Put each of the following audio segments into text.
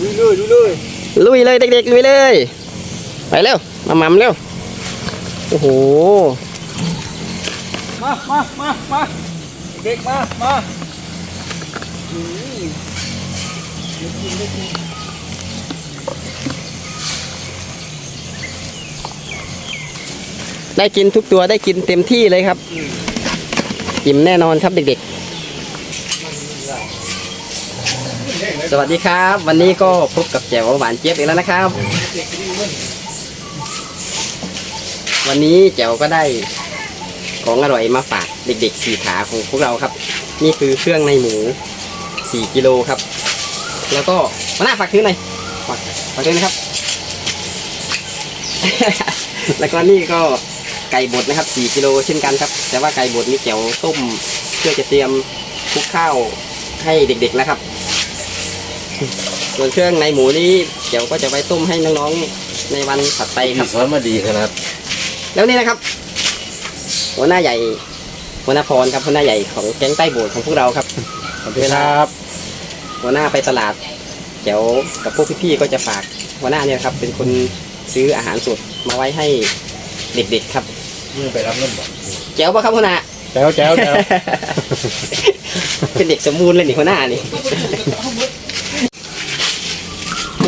ดูเลยดูเลยลุยเลยเด็กๆลุยเลย ไปเร็วมาหม่ำเร็วโอ้โหมามามามาเด็กมามาอืมได้กินทุกตัวได้กินเต็มที่เลยครับ อิ่มแน่นอนครับเด็กๆ สวัสดีครับ วันนี้ก็พบกับแจ๋วหวานเจี๊ยบอีกแล้วนะครับ วันนี้แจ๋วก็ได้ของอร่อยมาฝากเด็กๆสี่ขาของพวกเราครับ นี่คือเครื่องในหมูสี่กิโลครับ แล้วก็มาหน้าฝากถือหน่อยฝากฝากถือนะครับ แล้วก็นี่ก็ไก่บดนะครับ4กิโลเช่นกันครับ แต่ว่าไก่บดนี่แจ๋วต้มเพื่อจะเตรียมคลุกข้าวให้เด็กๆแล้วครับ ส่วนเครื่องในหมูนี่แจ๋วก็จะไว้ต้มให้น้องๆในวันถัดไปครับสอนมาดีขนาดแล้วนี่นะครับ หัวหน้าใหญ่หัวหน้าพรครับหัวหน้าใหญ่ของแก๊งใต้โบสถ์ของพวกเราครับเวลาหัวหน้าไปตลาดแจ๋วกับพวกพี่ๆก็จะฝากหัวหน้าเนี่ยครับ เป็นคนซื้ออาหารสดมาไว้ให้เด็กๆครับมึงไปรับเงินบ่แจ๋วปะครับหัวหน้าแจ๋วแจ๋วแจ๋วเป็นเด็กสมบูรณ์เลยนี่หัวหน้านี่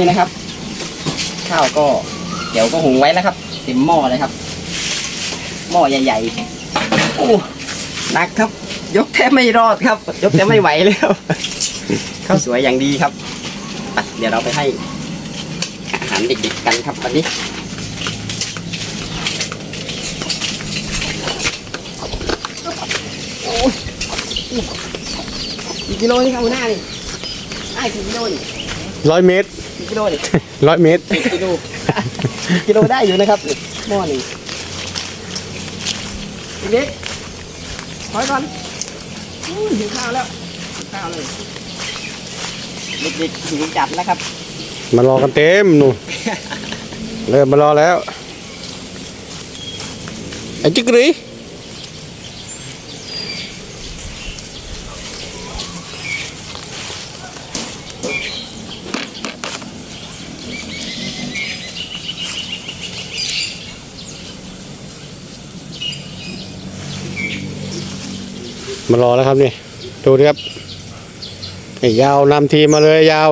นี่นะครับ ข้าวก็เดี๋ยวก็หุงไว้แล้วครับเต็มหม้อเลยครับ หม้อใหญ่ๆโอ้หนักครับ ยกแทบไม่รอดครับ ยกแทบไม่ไหวแล้วข้าวสวยอย่างดีครับไปเดี๋ยวเราไปให้อาหารเด็กๆกันครับวันนี้กี่กิโลนี่ครับหัวหน้านี่ไอ้กี่กิโลนี่ร้อยเมตร กี่กิโลนี่ร้อยเมตร กิโลกิโลได้อยู่นะครับหม้อหนึ่งเด็กถอยก่อนอุ้ยหิวข้าวแล้วหิวข้าวเลยเด็กๆหิวจัดแล้วครับ มารอกันเต็มหนูเริ่มมารอแล้วไอ้จิกรี มารอแล้วครับนี่ ดูดิครับยาวนำทีมมาเลยยาว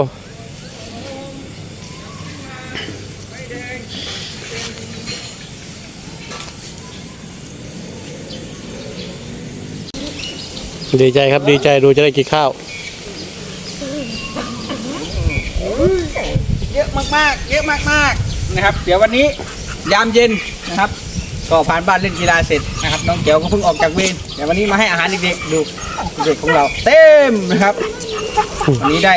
ดีใจครับดีใจดูจะได้กินข้าว เยอะมากๆ เยอะมากๆนะครับ เดี๋ยววันนี้ยามเย็นนะครับ ก็ผ่านบ้านเล่นกีฬาเสร็จนะครับน้องเกียวก็เพิ่งออกจากเวรเดี๋ยววันนี้มาให้อาหารเด็กๆดูเด็กของเรา เต็มนะครับวันนี้ได้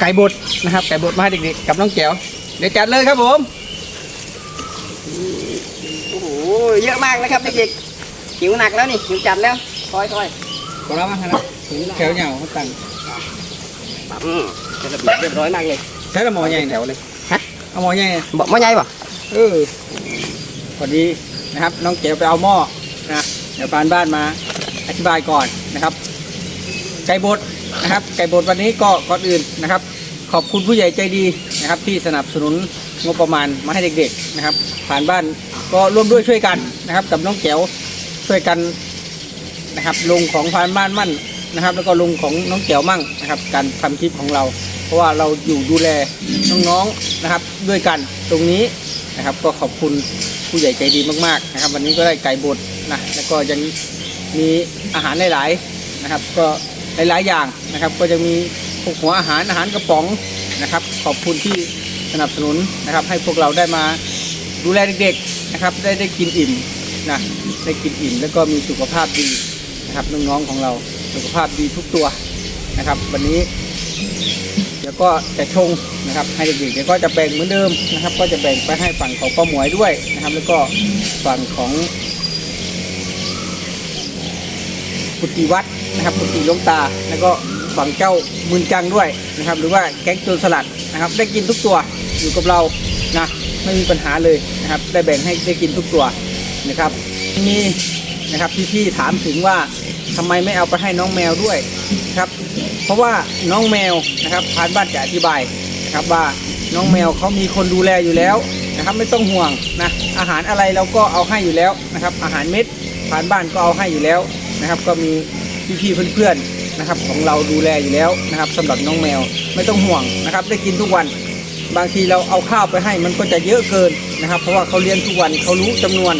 ไก่บดนะครับ ไก่บดมาให้เด็กๆกับน้องเกียวเดี๋ยวจัดเลยครับผมโอ้โหเยอะมากนะครับเด็กๆหิวหนักแล้วนี่หิวจัดแล้วคอยคอยขอรับมาครับแถวเหนียวเขาตั้งอืมเป็นระเบียบเรียบร้อยมากเลยใช้ละหมอใหญ่แถวเลยฮะเอาหมอใหญ่บอกไม่ใหญ่ป่ะ เออพอดีนะครับ น้องเก๋ไปเอาหม้อนะเดี๋ยวปานบ้านมาอธิบายก่อนนะครับ ไก่บดนะครับ ไก่บดวันนี้ก็ก่อนอื่นนะครับ ขอบคุณผู้ใหญ่ใจดีนะครับ ที่สนับสนุนงบประมาณมาให้เด็กๆนะครับ ผ่านบ้านก็ร่วมด้วยช่วยกันนะครับ กับน้องแก้วช่วยกันนะครับลงของผ่านบ้านมั่นนะครับ แล้วก็ลงของน้องแก้วมั่งนะครับ การทำคลิปของเรา เพราะว่าเราอยู่ดูแลน้องๆนะครับ ด้วยกันตรงนี้นะครับ ก็ขอบคุณผู้ใหญ่ใจดีมากๆนะครับ วันนี้ก็ได้ไก่บดนะแล้วก็ยังมีอาหารหลายๆนะครับ ก็หลายๆอย่างนะครับ ก็จะมีพวกหัวอาหารอาหารกระป๋องนะครับ ขอบคุณที่สนับสนุนนะครับ ให้พวกเราได้มาดูแลเด็กๆนะครับ ได้ได้กินอิ่มนะได้กินอิ่มแล้วก็มีสุขภาพดีนะครับน้องๆของเราสุขภาพดีทุกตัวนะครับ วันนี้ เดี๋ยวก็จะชงนะครับให้เด็กๆเดี๋ยวก็จะแบ่งเหมือนเดิมนะครับ ก็จะแบ่งไปให้ฝั่งของป้าหมวยด้วยนะครับ แล้วก็ฝั่งของกุฏิวัดนะครับกุฏิลงตา แล้วก็ฝั่งเจ้ามุนจังด้วยนะครับ หรือว่าแก๊งโจรสลัดนะครับ ได้กินทุกตัวอยู่กับเรานะไม่มีปัญหาเลยนะครับ ได้แบ่งให้ได้กินทุกตัวนะครับมีนะครับพี่ๆถามถึงว่าทำไมไม่เอาไปให้น้องแมวด้วยครับ เพราะว่าน้องแมวนะครับพานบ้านจะอธิบายนะครับว่าน้องแมวเขามีคนดูแลอยู่แล้วนะครับไม่ต้องห่วงนะอาหารอะไรเราก็เอาให้อยู่แล้วนะครับ อาหารเม็ดพานบ้านก็เอาให้อยู่แล้วนะครับ ก็มีพี่ๆเพื่อนๆนะครับ ของเราดูแลอยู่แล้วนะครับสำหรับน้องแมวไม่ต้องห่วงนะครับ ได้กินทุกวันบางทีเราเอาข้าวไปให้มันก็จะเยอะเกินนะครับ เพราะว่าเขาเลี้ยงทุกวันเขารู้จำนวน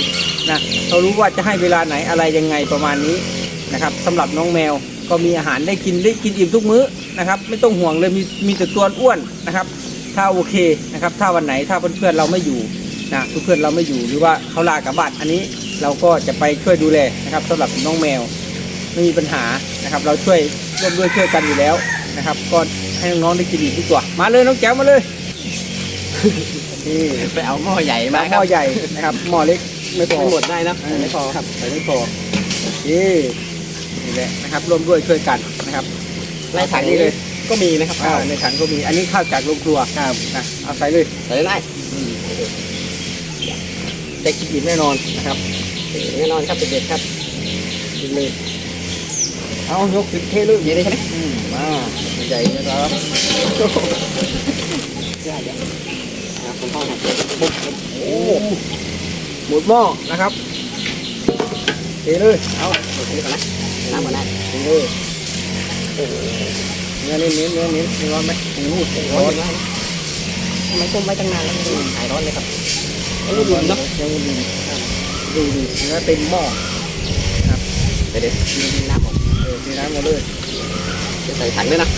นะเขารู้ว่าจะให้เวลาไหนอะไรยังไงประมาณนี้นะครับสำหรับน้องแมว ก็มีอาหารได้กินได้กินอิ่มทุกมื้อนะครับ ไม่ต้องห่วงเลยมีมีแต่ตัวอ้วนนะครับ ถ้าโอเคนะครับ ถ้าวันไหนถ้าเพื่อนๆเราไม่อยู่นะเพื่อนๆเราไม่อยู่หรือว่าเขาลากลับบ้านอันนี้เราก็จะไปช่วยดูแลนะครับสำหรับน้องแมวไม่มีปัญหานะครับ เราช่วยร่วมด้วยช่วยกันอยู่แล้วนะครับ ก็ให้น้องๆได้กินอีกทุกตัว มาเลยน้องแก้วมาเลยนี่ไปเอาหม้อใหญ่หมาม้ครัอบใหญ่นะครับหม้อเล็กไม่พอไม่หมดได้นะเออไม่พอครับใส่ไม่พอนี่ นี่แหละนะครับ ร่วมด้วยช่วยกันนะครับในถังนี้เลยก็มีนะครับอ่าข้าวในถังก็มี อันนี้ข้าวจากโรงครัวครับนะเอาใส่เลยใส่ได้ได้กินอิ่มแน่นอนนะครับแน่นอนครับเด็กๆครับกินเลยเอายกขึ้นเทเลยเยอะเลยใช่ไหมอืมมาใหญ่นะครับใช่เดี๋ยวนะครับคุณพ่อครับโอ้หมดหม้อนะครับเทเลยเอาเดี๋ยวซื้อก่อนนะ น้ำก่อนนะเทเลยโอ้โหเนื้อเน้นเนื้อเนื้อเน้นเนื้อร้อนไหมโอ้โหร้ร้อนนอยู่นะทำไมต้มไว้ตั้งนานแล้วมันหายร้อนเลยครับยังอุ่นเนาะยังอุ่นดูดิเนื้อเต็มหม้อเดี๋ยวเดี๋ยวมีน้ำออกเออมีน้ำมาเลยจะใส่ถังด้วยนะ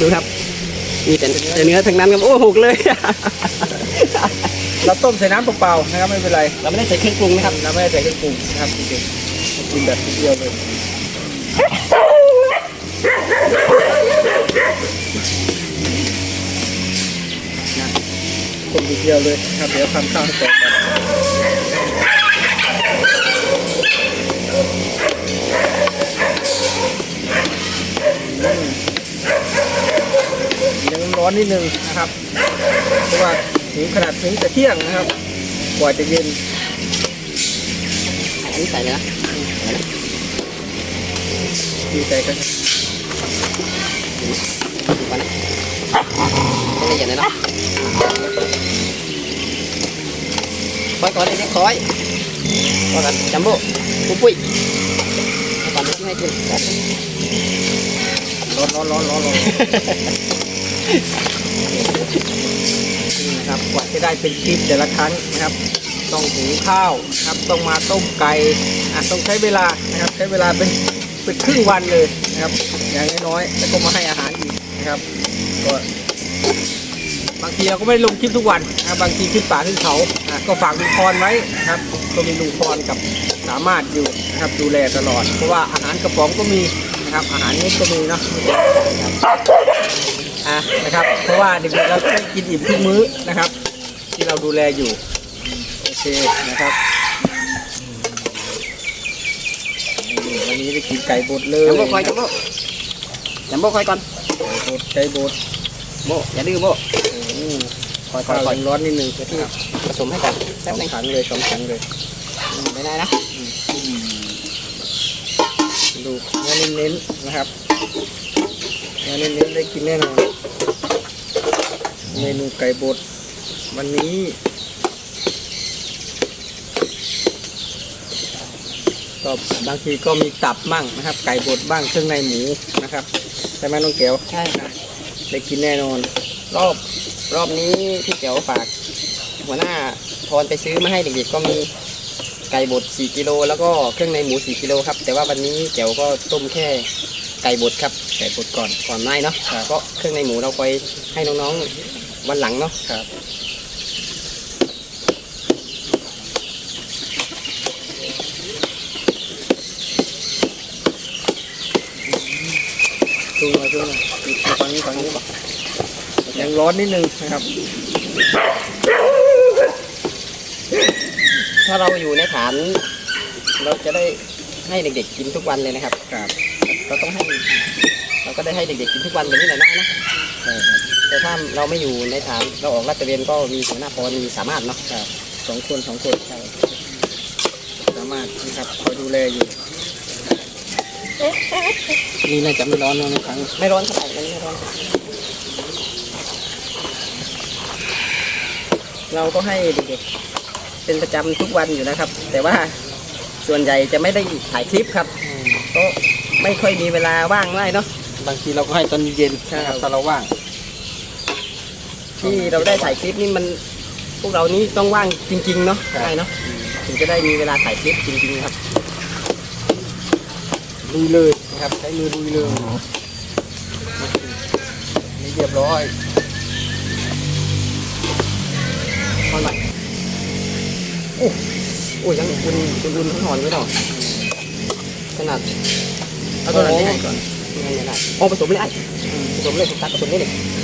ดูครับมีแต่แต่เนื้อทั้งนั้นครับโอ้หกเลย เราต้มใส่น้ำเปล่าๆนะครับไม่เป็นไร เราไม่ได้ใส่เครื่องปรุงนะครับเราไม่ได้ใส่เครื่องปรุงนะครับจริงๆกินแบบเดียวเลยนะต้มทีเดียวเลยนะครับเดี๋ยวทำข้าวให้เสร็จก่อนยังร้อนนิดนึงนะครับเพราะว่า ถึงขนาดถึงจะเที่ยงนะครับ กว่าจะเย็นอันนี้ใส่เลยนะดีใจกันดูก่อนนะไม่ละเอียดเลยเนาะคอยก่อนเลยเนี่ยคอยก่อนกันจัมโบ้ปุ้ยปุ้ยก่อนที่ให้กินร้อนร้อนร้อนร้อนร้อน นี่นะครับกว่าจะได้เป็นคลิปแต่ละครั้งนะครับ ต้องหุงข้าวนะครับ ต้องมาต้มไก่อะต้องใช้เวลานะครับ ใช้เวลาเป็นเป็นครึ่งวันเลยนะครับ อย่างน้อยๆแล้วก็มาให้อาหารอีกนะครับก็บางทีเราก็ไม่ลงคลิปทุกวันนะบางทีขึ้นป่าขึ้นเขาอะก็ฝากลุงพรไว้นะครับก็มีลุงพรกับสามารถอยู่นะครับดูแลตลอด เพราะว่าอาหารกระป๋องก็มีนะครับอาหารเม็ดก็มีเนาะ อะนะครับ เพราะว่าเด็กๆเราได้กินอิ่มทุกมื้อนะครับ ที่เราดูแลอยู่โอเคนะครับนี่วันนี้ได้กินไก่บดเลยจัมโบ้คอยจัมโบ้จัมโบ้คอยก่อนบดไก่บดโบ้อย่าดื้อโบ้โอ้คอยคอยร้อนนิดนึงเดี๋ยวพี่ผสมให้ก่อนสแป๊อบงนึงถังเลยสองถังเลยไม่ได้นะดูเนื้อเน้นๆนะครับเนื้อเน้นๆได้กินแน่นอน เมนูไก่บดวันนี้ก็บางทีก็มีตับบ้างนะครับ ไก่บดบ้างเครื่องในหมูนะครับใช่ไหมน้องแก้วใช่ครับได้กินแน่นอน รอบรอบนี้พี่เก๋วฝากหัวหน้าพรไปซื้อมาให้เด็กๆก็มีไก่บด4กิโลแล้วก็เครื่องในหมู4กิโลครับ แต่ว่าวันนี้เก๋วก็ต้มแค่ไก่บดครับไก่บดก่อนก่อนไหม้เนาะครับก็เครื่องในหมูเราไปให้น้องๆ วันหลังเนาะครับชูมาชูมาฟังนี้ฟังนี้ยังร้อนนิดนึงนะครับ ถ้าเราอยู่ในฐาน เราจะได้ให้เด็กๆกินทุกวันเลยนะครับ ครับ เราต้องให้ เราก็ได้ให้เด็กๆกินทุกวันแบบนี้แหละนะนะใช่ครับ แต่ถ้าเราไม่อยู่ในฐานเราออกลาดตระเวนก็มีหัวหน้าพรมีสามารถเนาะครับสองคนสองคนใช่สามารถนะครับคอยดูแลอยู่นี่น่าจะไม่ร้อนนะครั้งไม่ร้อนเท่าไหร่มันไม่ร้อนเราก็ให้เด็กๆเป็นประจำทุกวันอยู่นะครับ แต่ว่าส่วนใหญ่จะไม่ได้ถ่ายคลิปครับก็ไม่ค่อยมีเวลาว่างได้เนาะบางทีเราก็ให้ตอนเย็นนะครับถ้าเราว่าง ที่เราได้ถ่ายคลิปนี่มันพวกเรานี่ต้องว่างจริงๆเนาะครับได้เนาะถึงจะได้มีเวลาถ่ายคลิปจริงๆครับลุยเลยนะครับใช้มือลุยเลยนี่เรียบร้อยพอหน่อยโอ้โอ้ยยังอุ่นอุ่นอุ่นทั้งหอนไว้หน่อยขนาดเอาตัวนั้นให้ก่อนไม่ไม่ได้โอ้ผสมเลยไอ้ผสมเลยผมตัดผสมนี่เลยโอ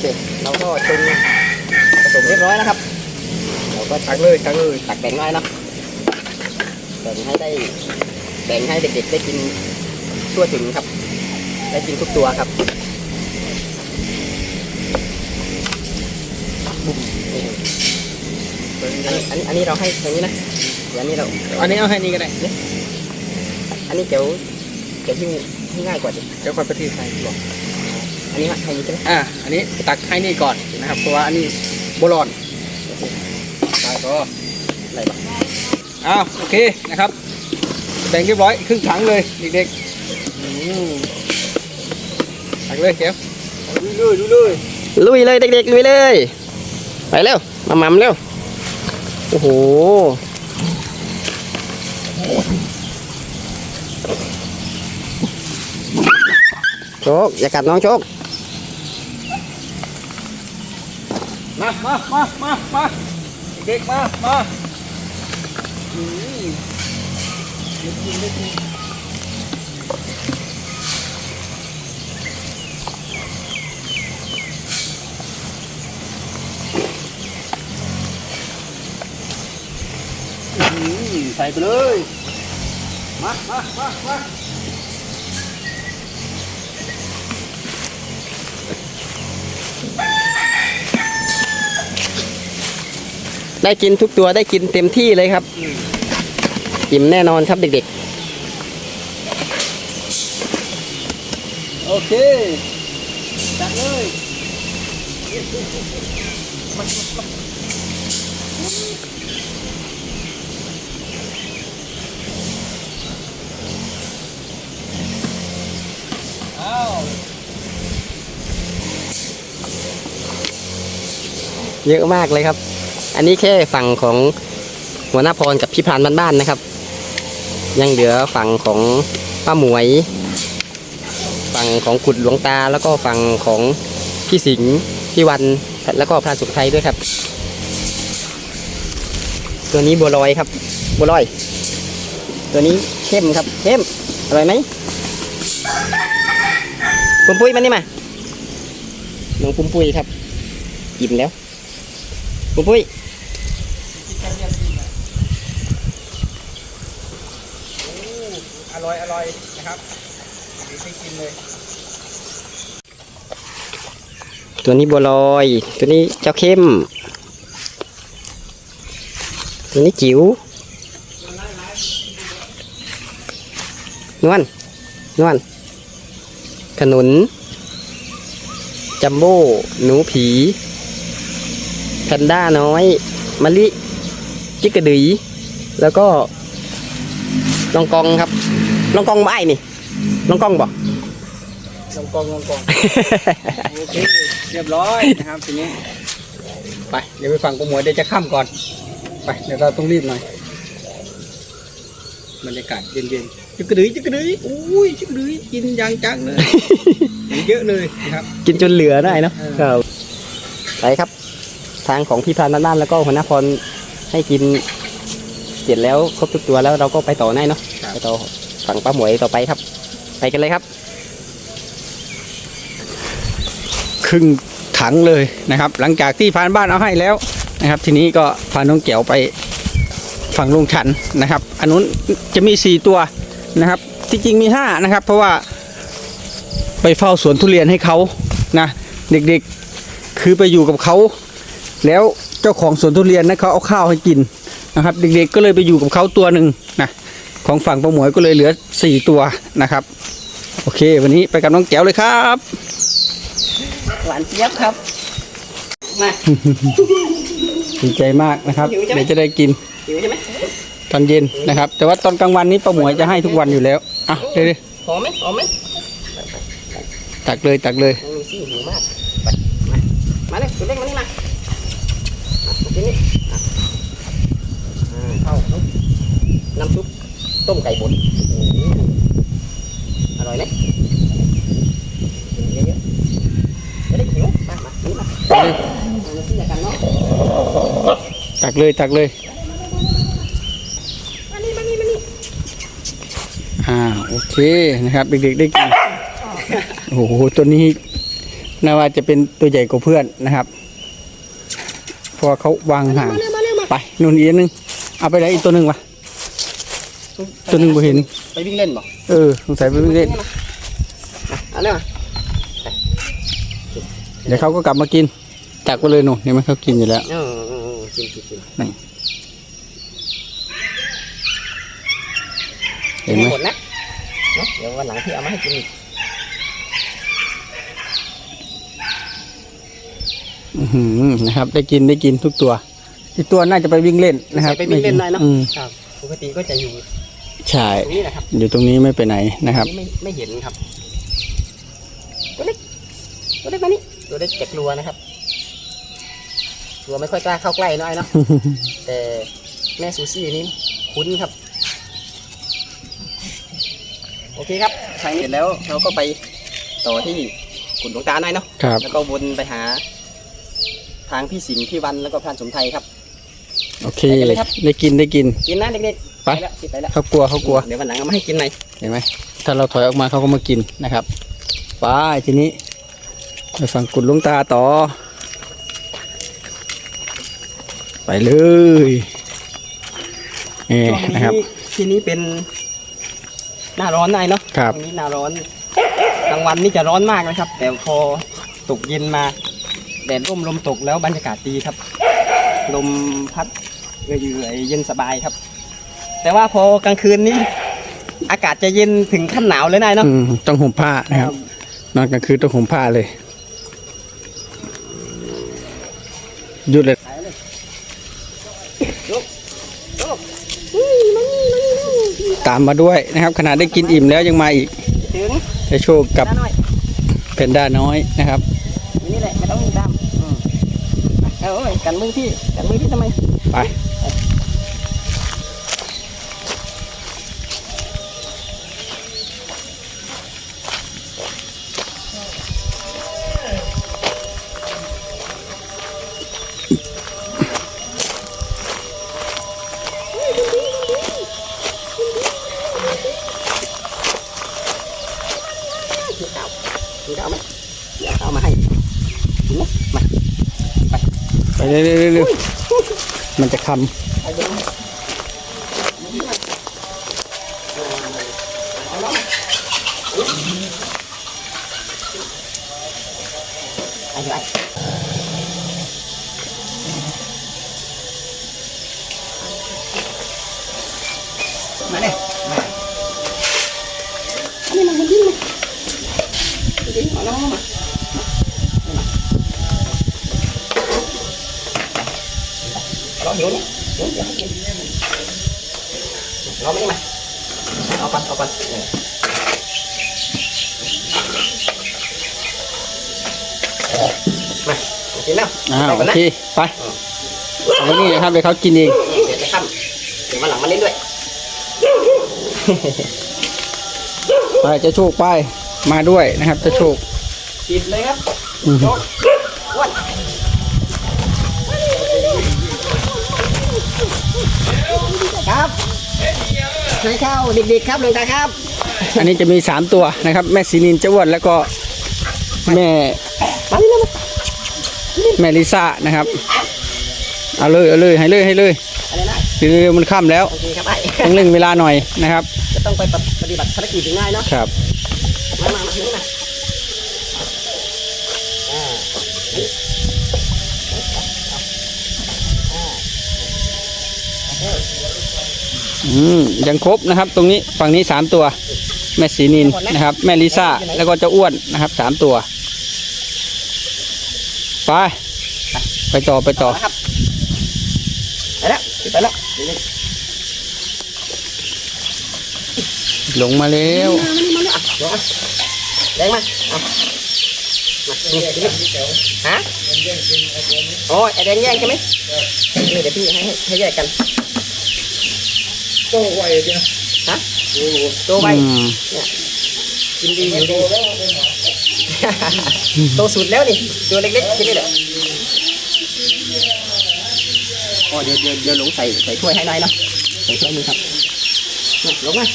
เคเราก็ชงผสมเรียบร้อยแล้วครับ เราก็ตักเลยตักเลยตักแบ่งไว้เนาะแบ่งให้ได้แบ่งให้เด็กๆได้กินทั่วถึงครับ ได้กินทุกตัวครับอันนี้อันนี้อันนี้เราให้ตรงนี้นะเดี๋ยวอันนี้เราอันนี้เอาให้นี่ก็ได้อันนี้เดี๋ยวเดี๋ยวที่ที่ง่ายกว่าดิเดี๋ยวคอยไปที่ใส่บอก อันนี้ให้นี้ใช่ไหมอ่าอันนี้ตักให้นี่ก่อนนะครับเพราะว่าอันนี้โบรอนตายก็อะไรบ้างอ้าวโอเคนะครับแบ่งเรียบร้อยครึ่งถังเลยเด็กๆอืมตักเลยเจ้าลุยเลยลุยเลยลุยเลยเด็กๆลุยเลย ไปเร็วมาหม่ำเร็วโอ้โหโชคอย่ากัดน้องโชค มามามามามาเด็กๆมามาอืมเด็กกินเด็กกินอืมใส่ไปเลย มามามามา ได้กินทุกตัวได้กินเต็มที่เลยครับ อิ่มแน่นอนครับเด็กโอเคจัดเลยอ้าวๆเยอะมากเลยครับ อันนี้แค่ฝั่งของหัวหน้าพรกับพี่พรานบ้านๆนะครับ ยังเหลือฝั่งของป้าหมวย ฝั่งของขุดหลวงตาแล้วก็ฝั่งของพี่สิงห์พี่วันแล้วก็พรานสุขไทยด้วยครับ ตัวนี้บัวลอยครับบัวลอย ตัวนี้เข้มครับเข้มอร่อยไหมปุ้มปุ้ยมานี่มาน้องปุ้มปุ้ยครับอิ่มแล้วปุ้มปุ้ย ร่อยอร่อยนะครับดีที่กินเลย ตัวนี้บัวลอย ตัวนี้เจ้าเข้ม ตัวนี้จิ๋วนวลนวลขนุน จัมโบ้ หนูผี แพนด้าน้อยมะลิ จิกกระดือแล้วก็ลองกองครับ ลองกองบ่ไอ้นี่ลองกองบอกลองกองลองกองโอเคเรียบร้อยนะครับทีนี้ไปเดี๋ยวไปฟังกูหมวยเดี๋ยวจะข้ามก่อน ไปเดี๋ยวเราต้องรีบหน่อยบรรยากาศเย็นๆจิกกระดือจิกกระดืออุ้ยจิกกระดือกินอย่างจังเลยเยอะเลยนะครับ กินจนเหลือได้เนาะเออครับไปครับ ทางของพี่พรานบ้านๆแล้วก็หัวหน้าพรให้กิน เสร็จแล้วครบทุกตัวแล้วเราก็ไปต่อได้เนาะไปต่อ ฝั่งป้าหมวยต่อไปครับ ไปกันเลยครับ ครึ่งถังเลยนะครับ หลังจากที่พานบ้านเอาให้แล้วนะครับ ทีนี้ก็พาน้องแก้วไปฝั่งลงชันนะครับ อันนู้นจะมีสี่ตัวนะครับ ที่จริงมีห้านะครับ เพราะว่าไปเฝ้าสวนทุเรียนให้เขานะเด็กๆคือไปอยู่กับเขา แล้วเจ้าของสวนทุเรียนนะเขาเอาข้าวให้กินนะครับ เด็กๆก็เลยไปอยู่กับเขาตัวหนึ่ง ของฝั่งป้าหมวยก็เลยเหลือสี่ตัวนะครับ โอเค วันนี้ไปกับน้องแก้วเลยครับ หวานเจี๊ยบครับ มา ดีใจมากนะครับ หิวใช่ไหม เดี๋ยวจะได้กินหิวใช่ไหมตอนเย็นนะครับ แต่ว่าตอนกลางวันนี้ป้าหมวยจะให้ทุกวันอยู่แล้วอะเดี๋ยวหอมไหมหอมไหมๆตักเลยตักเลยมีซี่หิวมากไปมามาเลยตัวเล็กมานี่มามามากินนี่อะอ่าเข้าน้ำซุป ต้มไก่บดโอ้โหอร่อยไหมกินเยอะๆจะได้หิวมามานี่มามาซี่กันเนาะตักเลยตักเลยมานี่มานี่มานี่อ่าโอเคนะครับเด็กๆได้กินโอ้โหตัวนี้น่าว่าจะเป็นตัวใหญ่กว่าเพื่อนนะครับเพราะว่าเขาวางห่างมาเร็วมาเร็วมาไปนู่นอีกอันหนึงเอาไปไหนอีกตัวหนึ่งวะ ตัวหนึ่งบ่เห็น ไปวิ่งเล่นบ่เออสงสัยไปวิ่งเล่นมาเอาเร็วมาเดี๋ยวเขาก็กลับมากินตักไปเลยหนูเนี่ยมันเขากินอยู่แล้ว เออเออเออกินกินกินเห็นไหมหมดนะเนอะเดี๋ยววันหลังพี่เอามาให้กินอีกอื้อหือนะครับ ได้กินได้กินทุกตัว ที่ตัวน่าจะไปวิ่งเล่นนะครับไปวิ่งเล่นได้เนาะอืม ครับปกติก็จะอยู่ ใช่ ตรงนี้แหละครับอยู่ตรงนี้ไม่ไปไหนนะครับ ไม่ไม่เห็นครับ ตัวเล็ก ตัวเล็กมานี่ตัวเล็กจะกลัวนะครับกลัวไม่ค่อยกล้าเข้าใกล้น้อยเนาะ แต่แม่ซูซี่นี่คุ้นครับ โอเคครับทางนี้เสร็จแล้วเราก็ไปต่อที่ขุนหลวงตาหน่อยเนาะ ครับ แล้วก็วนไปหา ทางพี่สิงห์พี่วันแล้วก็พรานสมไทยครับ โอเค ไปกันเลยครับ ได้กินได้กิน กินนะเด็กๆ ไปแล้วกินไปแล้วเขากลัวเขากลัว เดี๋ยววันหลังเอามาให้กินหน่อยเห็นไหมถ้าเราถอยออกมาเขาก็มากินนะครับไปทีนี้ไปฟังกุดหลุงตาต่อ ไปเลยนี่ช่วงนี้นะครับ ที่นี้เป็นหน้าร้อนหน่อยเนาะครับช่วงนี้หน้าร้อนกลางวันนี่จะร้อนมากนะครับ แต่พอตกเย็นมาแดดร่มลมตกแล้วบรรยากาศดีครับ ลมพัดเยื่อยๆเย็นสบายครับ แต่ว่าพอกลางคืนนี้อากาศจะเย็นถึงขั้นหนาวเลยนายเนาะอืมต้องห่มผ้านะครับ นอนกลางคืนต้องห่มผ้าเลยหยุดเลยตามมาด้วยนะครับ ขนาดได้กินอิ่มแล้วยังมาอีกถึงได้โชคกับด้านหน่อยเพนด้าน้อยนะครับอยู่นี่แหละไม่ต้องมีตามอืมเอาเอ้ยกันมือพี่กันมือพี่ทำไม ไปาวถือข้าวไหมเดี๋ยวเอามาให้กินไหมมาไปเร็วๆๆๆมันจะคเเดี๋ยวให้กินเราไม่ได้มาเอาปันเอาปันมากินแล้วอ่าโอเคไปเอาไว้นี่นะครับเดี๋ยวเขากินเองเดี๋ยวจะค่ำเดี๋ยวมาหลังมาเล่นด้วยไปจะโชคไปมาด้วยนะครับจะโชคกินเลยครับโจ๊กอ้วน ครับให้ข้าวเด็กๆครับหลวงตาครับ อันนี้จะมีสามตัวนะครับ แม่สีนินเจ้าอ้วนแล้วก็แม่มานี่นะแม่ลิซ่านะครับ เอาเลยเอาเลยให้เลยให้เลยอะไรนะเร็วๆมันค่ำแล้วโอเคครับไอ้ต้องเร่งเวลาหน่อยนะครับ จะต้องไปปฏิบัติภารกิจง่ายเนาะครับมามามานี่มาอ่ ยังครบนะครับ ตรงนี้ฝั่งนี้สามตัว แม่สีนินนะครับ แม่ลิซ่าแล้วก็เจ้าอ้วนนะครับสามตัวไปไปต่อไปต่อนะครับไปแล้วไปแล้วลงมาแล้วมานี่มานี่อะเดี๋ยวอะแรงมาเอามานี่นี่ฮะโอ้ยไอแดงแย่งใช่ไหมนี่เดี๋ยวพี่ให้ให้ให้แยกกัน โตไวเนี่ยฮะโตไวอืมกินดีอยู่ดีโตสุดแล้วนี่ตัวเล็กๆแค่นี้แหละโอ้เดี๋ยวเดี๋ยวเดี๋ยวหลงใส่ใส่ถ้วยให้หน่อยเนาะใส่ถ้วยมือครับมาลงมา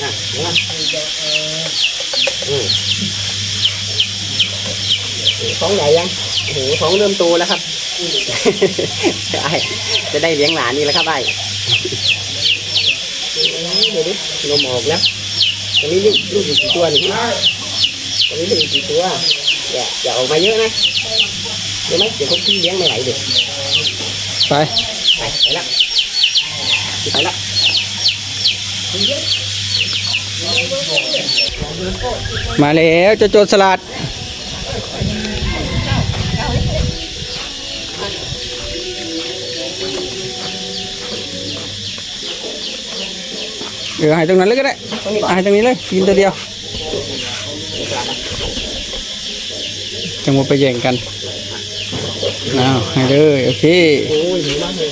อะลงมาอืม ท้องใหญ่ยังโอ้โหท้องเริ่มโตแล้วครับไอ้จะได้เลี้ยงหลานนี่แหล้วครับไอ้เดี๋ยวดินมออกแล้วตอนนี้ลูกลูกอยู่กี่ตัวนี่ตอนนี้ลูกอยู่กี่ตัวอย่าอย่าออกมาเยอะนะเดี๋ยวไหมเดี๋ยวเขาพี่เลี้ยงไม่ไหวเด็กไปไปไปละไปละมาแล้วเจ้าโจรสลัด เดี๋ยวให้ตรงนั้นเลยก็ได้ตรงนี้ก่อนให้ตรงนี้เลยกินตัวเดียวจังหวะไปแย่งกันอ้าวให้เลยโอเค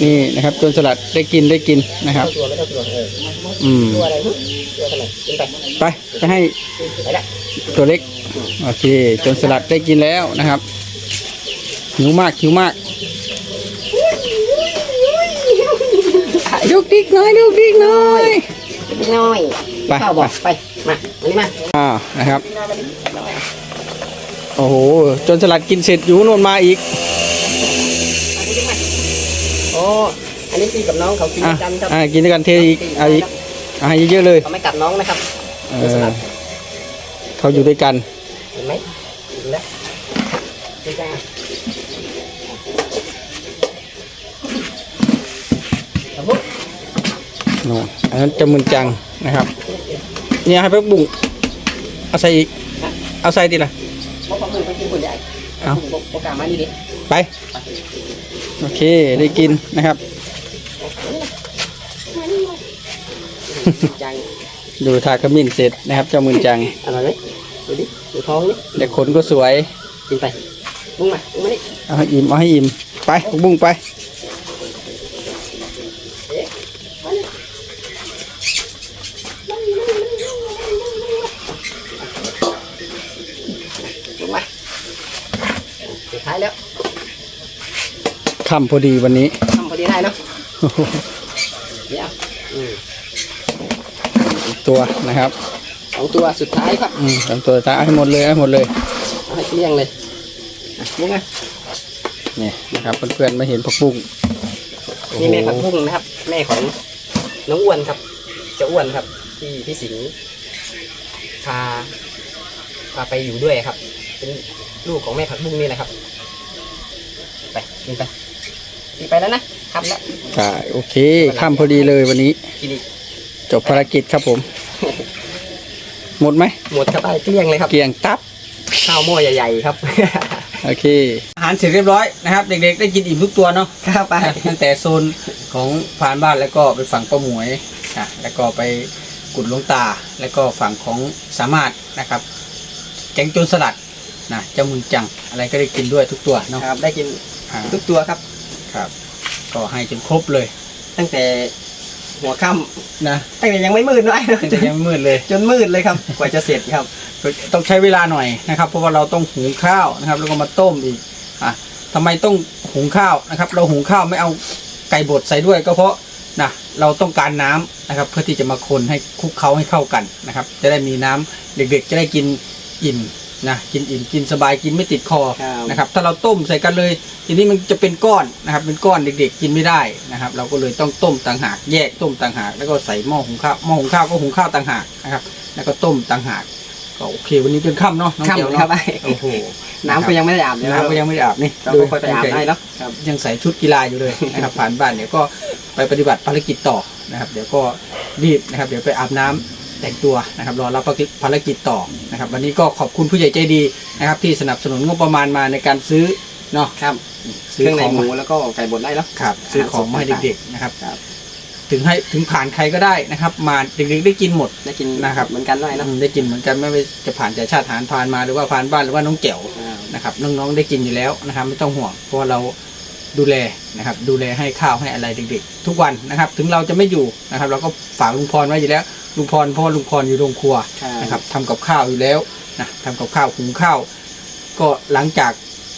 นี่นะครับโจรสลัดได้กินได้กินนะครับ อืมไปไปจะให้ตัวเล็กโอเคจนสลัดได้กินแล้วนะครับหิวมากหิวมากลูกดิกน้อยลูกดิกน้อย นิดหน้อยไปข้าวบอกไป มาอันนี้มาอ่านะครับ โอ้โหโจนสลัดกินเสร็จอยู่โน่นมาอีก โอ้อันนี้พี่กับน้องเขากินอะกันครับอ่ากินด้วยกันเทอีกเอาอีกเอาให้เยอะๆเลยเขาไม่กัดน้องนะครับเออเขาอยู่ด้วยกันเห็นไหมกินแล้วดีจังอะเอาปุ๊บโน่นอันนั้นจะมึนจังนะครับ เนี่ยให้ไปบุ้งเอาใส่อีก เอาใส่ดีละบอกความมือไปกินคนใหญ่เอาบอกบอกกล้ามานี่ดิไปโอเคได้กินนะครับจังดูทากระมิ้นเสร็จนะครับ เจ้ามืนจังอร่อยไหมดูดิดูท้องนี่แต่ขนก็สวยกินไปบุ้งมาบุ้งมานี่เอาให้อิ่มเอาให้อิ่มไปผักบุ้งไป ค่ำพอดีวันนี้ทำพอดีได้เนาะเดี๋ยวอืมอีกตัวนะครับสองตัวสุดท้ายครับอืมสองตัวตาเอาให้หมดเลยเอาให้หมดเลยเอาให้เกลี้ยงเลยอะบุ้งอะนี่นะครับเพื่อนๆมาเห็นผักบุ้งโอ้โหนี่แม่ผักบุ้งนะครับ แม่ของน้องอ้วนครับเจะอ้วนครับ ที่พี่สิงห์พาพาไปอยู่ด้วยครับ เป็นลูกของแม่ผักบุ้งนี่แหละครับ ไปกินไป กินไปแล้วนะทำแล้วใช่โอเคค่ำพอดีเลยวันนี้ กินอีกจบภารกิจครับผม หมดไหมหมดครับไปเกลี้ยงเลยครับเกลียงตับข้าวหม้อใหญ่ๆครับ โอเค อาหารเสร็จเรียบร้อยนะครับ เด็กๆได้กินอิ่มทุกตัวเนาะครับไปตั้งแต่โซนของพานบ้านแล้วก็ไปฝั่งป้าหมวยอะแล้วก็ไปกุดหลวงตา แล้วก็ฝั่งของสามารถนะครับ แกงโจนสลัดนะเจ้ามุนจังอะไรก็ได้กินด้วยทุกตัวเนาะครับได้กินอ่าทุกตัวครับ ครับ ก็ให้จนครบเลย ตั้งแต่หัวค่นะำตั้งแต่ยังไม่มืดด้วยตั้งแต่ยังไม่มืดเลย จนมืดเลยครับ กว่าจะเสร็จครับก็ต้องใช้เวลาหน่อยนะครับ เพราะว่าเราต้องหุงข้าวนะครับ แล้วก็มาต้มอีกอะทำไมต้องหุงข้าวนะครับ เราหุงข้าวไม่เอาไก่บดใส่ด้วย ก็เพราะนะเราต้องการน้ำนะครับ เพื่อที่จะมาคนให้คลุกเคล้าให้เข้ากันนะครับ จะได้มีน้ำเด็กๆ จะได้กินอิ่ม นะกินอิ่มกินสบายกินไม่ติดคอครับ นะครับถ้าเราต้มใส่กันเลยทีนี้มันจะเป็นก้อนนะครับเป็นก้อนเด็กๆกินไม่ได้นะครับ เราก็เลยต้องต้มต่างหากแยกต้มต่างหาก แล้วก็ใส่หม้อหุงข้าวหม้อหุงข้าวก็หุงข้าวต่างหากนะครับ แล้วก็ต้มต่างหากก็โอเค วันนี้จนค่ำเนาะน้องค่ำเกียวเลยครับเนาะโอ้โหน้ำก็ยังไม่ได้อาบเลยน้ำก็ยังไม่ได้อาบนี่เราก็ค่อยไปอาบได้เนาะครับยังใส่ชุดกีฬาอยู่เลยนะครับ ผ่านบ้านเดี๋ยวก็ไปปฏิบัติภารกิจต่อนะครับ เดี๋ยวก็รีบนะครับ เดี๋ยวไปอาบน้ำ แต่งตัวนะครับรอรับภารกิจต่อนะครับ วันนี้ก็ขอบคุณผู้ใหญ่ใจดีนะครับ ที่สนับสนุนงบประมาณมาในการซื้อเนาะครับซื้อเครื่องขในองหมูมาแล้วก็ไก่บดได้เนาะครับซื้อของมาให้เด็กๆนะครับครับถึงให้ถึงผ่านใครก็ได้นะครับ มาเด็กๆได้กินหมดได้กินนะครับเหมือนกันได้เนาะอืมได้กินเหมือนกันไม่ว่าจะผ่านจากชาติทหารผ่านมาหรือว่าผ่านบ้านหรือว่าน้องแจ๋วอ่านะครับน้องๆได้กินอยู่แล้วนะครับไม่ต้องห่วงเพราะว่าเราดูแลนะครับดูแลให้ข้าวให้อะไรเด็กๆ ทุกวันนะครับ ถึงเราจะไม่อยู่นะครับ เราก็ฝากลุงพรไว้อยู่แล้ว ลุงพรเพราะว่าลุงพรอยู่โรงครัวใช่ นะครับทำกับข้าวอยู่แล้วนะทำกับข้าวหุงข้าวก็หลังจาก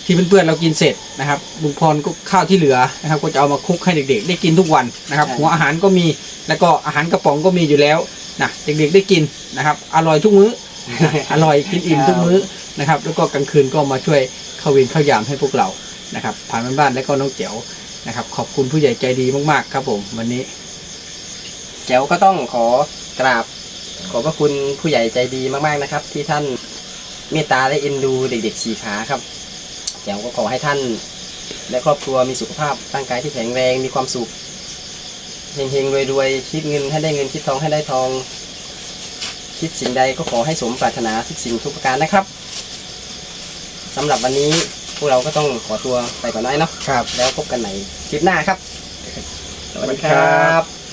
ที่เพื่อนๆเรากินเสร็จนะครับลุงพรก็ข้าวที่เหลือนะครับ ก็จะเอามาคลุกให้เด็กๆ ได้กินทุกวันนะครับหัวอาหารก็มีแล้วก็อาหารกระป๋องก็มีอยู่แล้วนะเด็กๆได้กินนะครับอร่อยทุกมื้อ อร่อยกินอิ่มทุกมื้อนะครับแล้วก็กลางคืนก็มาช่วยเข้าเวรเข้ายามให้พวกเรานะครับผ่านบ้านๆแล้วก็น้องเจ๋วนะครับ ขอบคุณผู้ใหญ่ใจดีมากๆ ครับผมวันนี้ แจ๋วก็ต้องขอ กราบ ขอบพระคุณผู้ใหญ่ใจดีมากๆนะครับ ที่ท่านเมตตาและเอ็นดูเด็กๆสี่ขาครับแจ๋วก็ขอให้ท่าน และครอบครัวมีสุขภาพร่างกายที่แข็งแรงมีความสุขเฮงๆรวยๆคิดเงินให้ได้เงินคิดทองให้ได้ทอง คิดสิ่งใดก็ขอให้สมปรารถนาทุกสิ่งทุกประการนะครับสำหรับวันนี้พวกเราก็ต้องขอตัวไปก่อนน้อยเนาะครับ แล้วพบกันใหม่คลิปหน้าครับ สวัสดีคสวัสดีครัรับบ